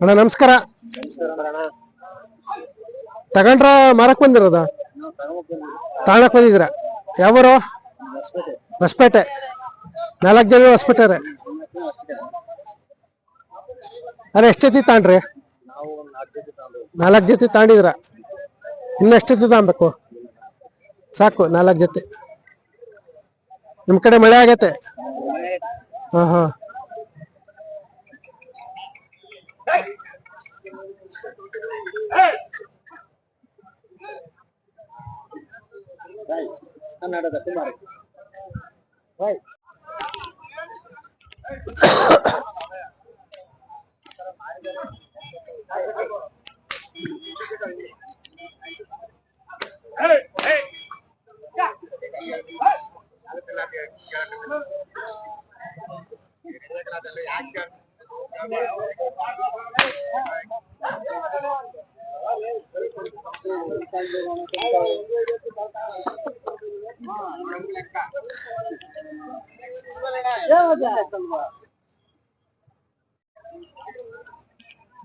ಅಣ್ಣ, ನಮಸ್ಕಾರ. ತಗೊಂಡ್ರ ಮಾರಕ್ ಬಂದಿರೋದ? ತಗೊಳಕ್ ಬಂದಿದ್ರ ಯಾವರು? ಹೊಸಪೇಟೆ. ನಾಲ್ಕು ಜನ ಹೊಸಪೇಟೆ ಅರೆ ಎಷ್ಟು ಜೊತೆ ತಾಂಡ್ರಿ? ನಾಲ್ಕು ಜೊತೆ ತಾಂಡಿದ್ರ ಇನ್ನೆಷ್ಟು ಜೊತೆ ತಾಂಬೇಕು ಸಾಕು, ನಾಲ್ಕು ಜೊತೆ. ನಿಮ್ಮ ಕಡೆ ಮಳೆ ಆಗುತ್ತೆ? ಹಾಂ ಹಾಂ. ಬರ ಕುಮಾರ್. ಅವರವ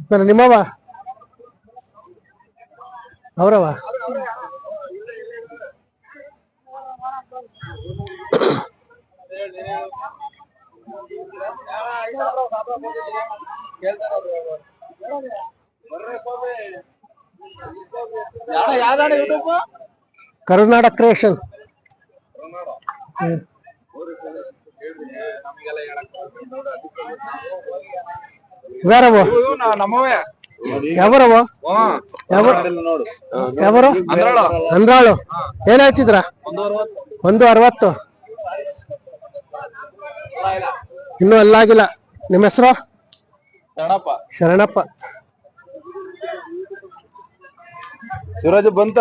ಕರುನಾಡ ಕ್ರಿಯೇಷನ್ ಯಾರವ ನಮ್ಮವೇ ಕರ್ನಾಟಕ ಕ್ರಿಯೇಷನ್ ಯಾವ ನೋಡು ಯಾವರು? ಏನಾಯ್ತಿದ್ರ ಅಂದ್ರಾಳು. ಏನ್ ಹೇಳ್ತಿದ್ರ? ಒಂದು ಅರವತ್ತು. ಇನ್ನೂ ಅಲ್ಲಾಗಿಲ್ಲ ನಿಮ್ಮ ಹೆಸರು? ಶರಣಪ್ಪ. ಶರಣಪ್ಪ. ಶಿವರಾಜ್ ಬಂತ?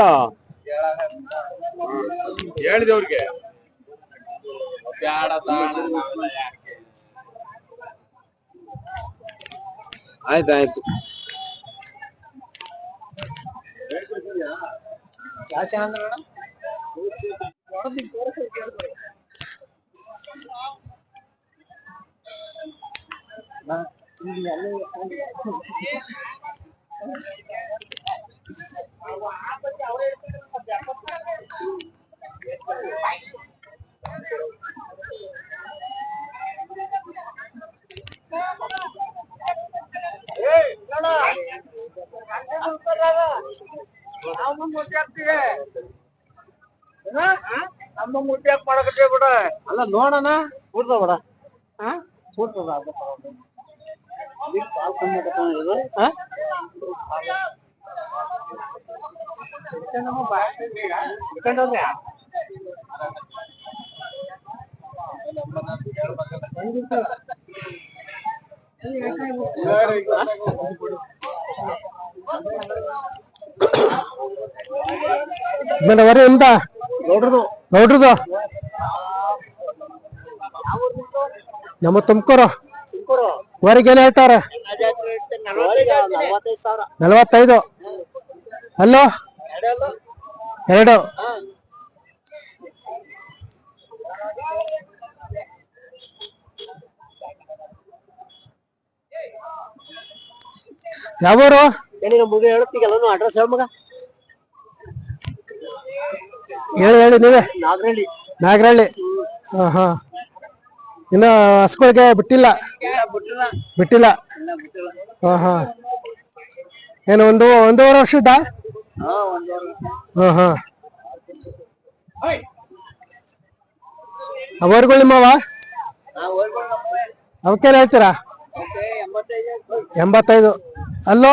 ಹೇಳಿದೆ ಅವ್ರಿಗೆ. ಆಯ್ತಾಯ್ತು ಯಾಚಂದ್ರ Hey, no, no. ನಮ್ಮ ಮುಟ್ಟಿ ಯಾಕೆ ಮಾಡಕತ್ತೇ ಬಿಡ. ಅಲ್ಲ ನೋಡೋಣ. ಕೂಡ್ದ ಬಿಡ. ಕೂಡ್ತದ ನನ್ನ ವರೆ ಎಂತ? ನೋಡ್ರದು. ನೋಡ್ರದು? ನಮ್ಮ ತುಮಕೂರು. ವರೆಗೆ ಏನ್ ಹೇಳ್ತಾರ? ನಲವತ್ತೈದು. ಅಲ್ಲೋ? ಎರಡು. ಯಾವೂರು? ಏನಿನ ಮುಗ ಹೇಳ್ತೀಗಲ್ಲ ಅಡ್ರೆಸ್ ಹೇಳ ಮಗ. ಹೇಳಿ ಹೇಳಿ ನೀವೇ. ನಾಗರಳ್ಳಿ. ನಾಗರಹಳ್ಳಿ ಹಾ ಹಾ. ಇನ್ನು ಹಸ್ಗಳಿಗೆ ಬಿಟ್ಟಿಲ್ಲ. ಬಿಟ್ಟಿಲ್ಲ. ಹಾ ಹಾ. ಏನು ಒಂದು ಒಂದೂವರೆ ವರ್ಷದ ಹಾ ಹಾ ಅವರುಗಳು ನಿಮ್ಮವ. ಅವಕ್ಕೇನು ಹೇಳ್ತೀರಾ? ಎಂಬತ್ತೈದು. ಅಲ್ಲೋ?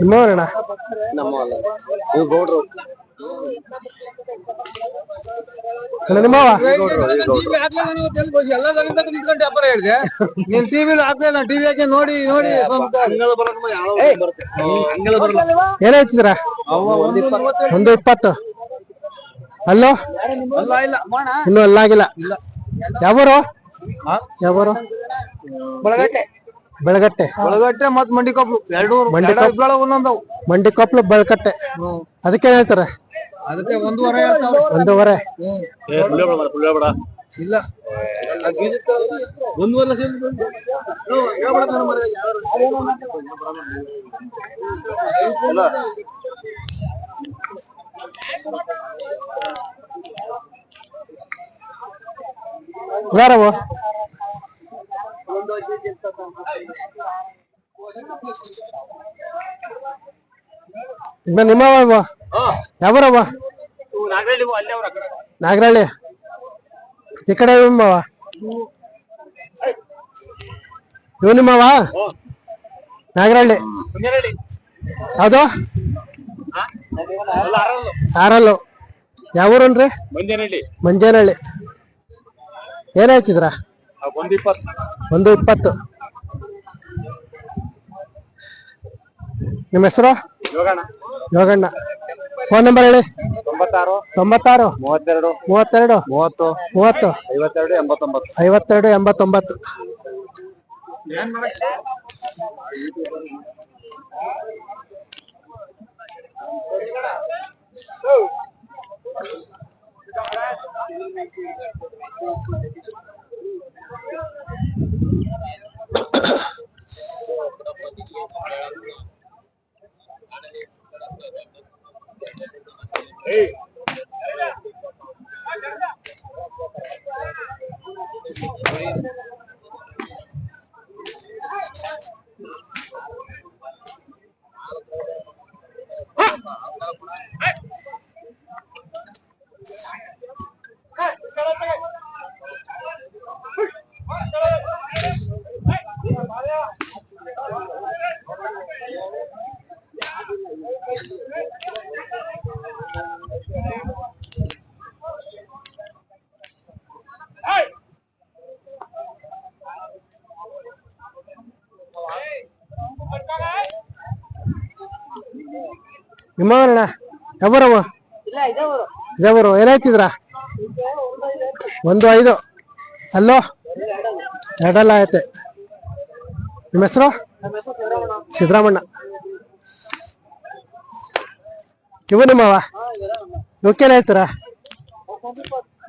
ನಿಮ್ಮವರಣ್ಣ? ನಮ್ಮ ಇವ್ ಗೌಡ್ರು. ಅಣ್ಣ ನಿಮ್ಮವ ವ್ಯಾಪಾರ ಹೇಳಿದೆ. ನೀನ್ ಟಿವಿ ಹಾಕಿ ನೋಡಿ ನೋಡಿ ಏನಾಯ್ತಿದ್ರ? ಒಂದು ಇಪ್ಪತ್ತು. ಅಲ್ಲೋ? ಅಲ್ಲ ಇಲ್ಲ ಇನ್ನೂ ಅಲ್ಲಾಗಿಲ್ಲ. ಯಾವರು? ಯಾವರು? ಬಳಗಟ್ಟೆ. ಬೆಳಗಟ್ಟೆ. ಬೆಳಗಟ್ಟೆ ಮತ್ ಮಂಡಿ ಕೊಪ್ಲು. ಎರಡು ಮಂಡಿ ಕೊಪ್ಲು. ಒಂದೊಂದವು. ಮಂಡಿ ಕೊಪ್ಲು ಬೆಳಕಟ್ಟೆ ಅದಕ್ಕೆ ಹೇಳ್ತಾರೆ. ಅದಕ್ಕೆ ಒಂದೂವರೆ ಹೇಳ್ತಾವ್ರೆ. ಒಂದೂವರೆ. ಇಲ್ಲ. ಒಂದೂವರೆ ಲಕ್ಷ ಯಾರವು ಈಗ ನಿಮ್ಮವ ಯಾವರವ ನಾಗರಳ್ಳಿ ಈ ಕಡೆ ನಿಮ್ಮವ ಇವ್ ನಿಮ್ಮವ ನಾಗರಳ್ಳಿ. ಯಾವ್ದು? ಆರಲ್ಲು. ಯಾವೂರನ್ರಿ? ಮಂಜನಹಳ್ಳಿ ಮಂಜೇನಹಳ್ಳಿ ಏನ್ ಹೇಳ್ತಿದ್ರ ಒಂದು ಇಪ್ಪತ್ತು ಒಂದು ಇಪ್ಪತ್ತು ನಿಮ್ಮ ಹೆಸರು? ಯೋಗಣ ಯೋಗಣ್ಣ. ಫೋನ್ ನಂಬರ್ ಹೇಳಿ. ತೊಂಬತ್ತಾರು. ತೊಂಬತ್ತಾರು. ಮೂವತ್ತೆರಡು. ಮೂವತ್ತೆರಡು. ಮೂವತ್ತು. ಮೂವತ್ತು. ಐವತ್ತೆರಡು ಎಂಬತ್ತೊಂಬತ್ತು. ಐವತ್ತೆರಡು ಎಂಬತ್ತೊಂಬತ್ತು. Hey. Hey, ನಿಮ್ಮವರಣ್ಣ ಯಾವರವ ಇದೇವರು. ಏನಾಯ್ತಿದ್ರ ಒಂದು ಐದು. ಅಲ್ಲೋ? ಎರಡಲ್ಲ ಆಯ್ತೆ. ನಿಮ್ಮ ಹೆಸರು? ಸಿದ್ದರಾಮಣ್ಣ ಇವು ನಿಮ್ಮವ? ಇವಕ್ಕೇನು ಹೇಳ್ತೀರಾ?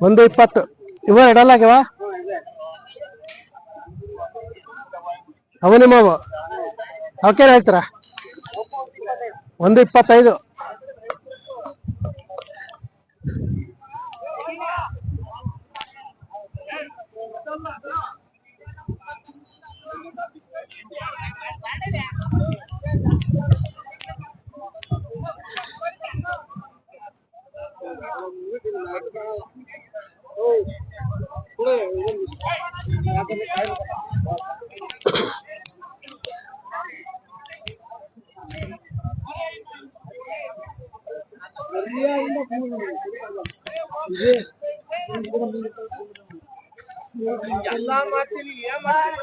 ಒಂದು ಇಪ್ಪತ್ತು. ಇವ ಎರಡಲ್ಲಾಗ್ಯವ ಅವು ನಿಮ್ಮವು? ಅವಕ್ಕೇನು ಹೇಳ್ತೀರಾ? ಒಂದು ಇಪ್ಪತ್ತೈದು. ಎಲ್ಲ ಮಾಡ್ತೀನಿ ಏನ್ ಮಾಡ್ತೀನಿ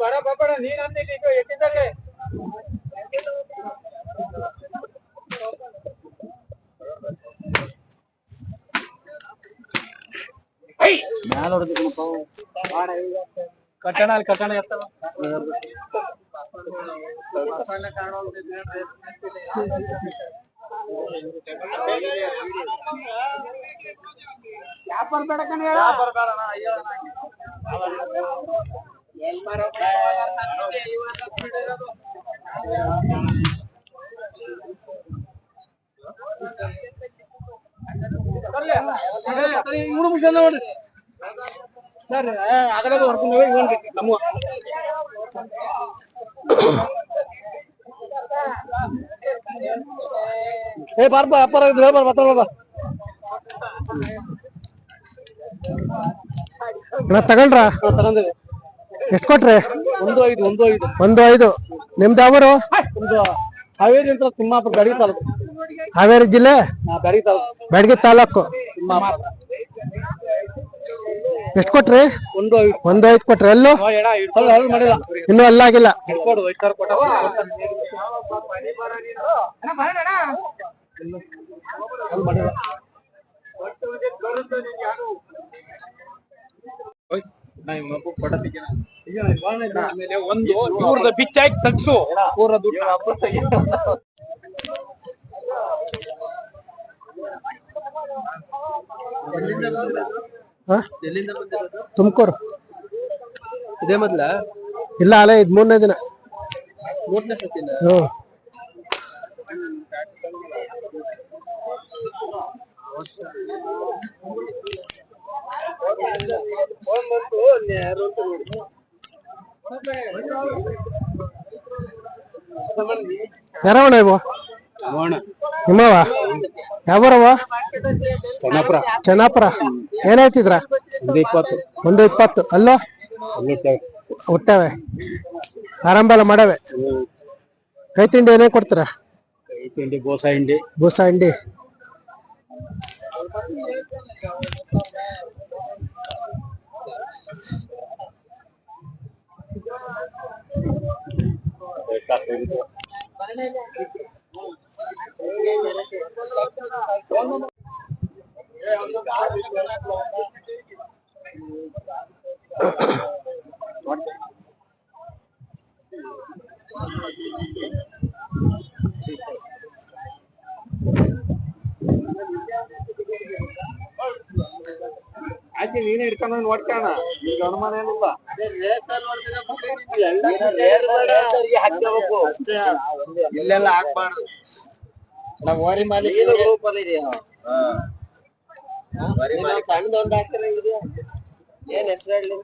ಬರ ಬಾಬಡ ನೀನ್ ಅಂದಿಲ್ಲ ಈಗ ಎತ್ತಿದ್ದಾರೆ ಕಟ್ಟಣ ಅಲ್ಲಿ ಕಟ್ಟಣ ಎತ್ತಲ್ಲ ವ್ಯಾಪಾರ ಬೇಡ ಕಣ. ವ್ಯಾಪಾರ ಬೇಡ ಅಯ್ಯೋ. ಮೂರು ಮುಗಿಸ ನೋಡ್ರಿ ಸರ್ ಆಗಲೇ ಹೊಡ್ಕೊಂಡು ಹೋಗಿ ಬೇಕು, ನಮ್ಮ ಏ ಬಾರ್ಬಾ ಅಪ್ಪರ ಇದ್ರೆ ಹೇಳ್ಬಾರ ಮಾತಾಡ ಬಾ. ಅಣ್ಣ ತಗೊಂಡ್ರ ತಗೊಂಡಿವಿ ಎಷ್ಟ್ ಕೊಟ್ರಿ? ಒಂದು ಐದು ಒಂದು ಐದು. ಒಂದು ಐದು. ನಿಮ್ದು ಯಾವರು? ಒಂದು ಹಾವೇರಿ ಅಂತ ತಿಮ್ಮಾಪುರ ಗಡಿ ತಾಲೂಕು. ಹಾವೇರಿ ಜಿಲ್ಲೆ? ಬೆಡಗಿ ಬ್ಯಾಡಗಿ ತಾಲೂಕು. ಬ್ಯಾಡಗಿ ತಾಲೂಕು. ತಿಮ್ಮಾಪುರ. ಎಷ್ಟ್ ಕೊಟ್ರಿ? ಒಂದು ಐದು. ಒಂದು ಐದು ಕೊಟ್ರಿ. ಎಲ್ಲೂ ಇನ್ನೂ ಎಲ್ಲ ಆಗಿಲ್ಲ. ಒಂದು ಬಿಚ್ಚಾಕಿ ತಗ್ಸು. ದುಡ್ಡು ಹಾ? ತುಮಕೂರು. ಇದೇ ಮೊದ್ಲ? ಇಲ್ಲ ಅಲ್ಲೇ ಇದ್ ಮೂರನೇ ದಿನ. ಮೂರನೇ ಸತಿನ? ಹ್ಮ್ ಯಾರವಣ ಇವು ನಿಮ್ಮವ ಯಾವರವ ಚೆನ್ನಾಪುರ. ಚೆನ್ನಾಪುರ. ಒಂದು ಇಪ್ಪತ್ತು ಒಂದು ಇಪ್ಪತ್ತು. ಅಲ್ಲೋ? ಹುಟ್ಟವೆ ಆರಂಭ ಎಲ್ಲ ಮಾಡವೆ. ಕೈ ತಿಂಡಿ ಏನೇ ಕೊಡ್ತೀರಾ? ತಿಂಡಿ ಬೋಸ ಹಿಂಡಿ ಬೂಸಾ ಹಿಂಡಿ. ಆಚೆ ನೀನೇ ಇಟ್ಕೊಂಡು ನೋಡ್ಕೋಣ ಈಗ ಅನುಮಾನ ಏನಿಲ್ಲ. ಇಲ್ಲೆಲ್ಲ ಹಾಕ್ಬಾರ್ದು. ನಮ್ಮ ಓರಿ ಮಾಲಿಕ್ ರೂಪದಲ್ಲಿ ಇದೆಯಾ? ಸಣ್ಣದೊಂದು ಹಾಕ್ತಾರೆ ಏನ್ ಹೆಸರು ಹೇಳಿ?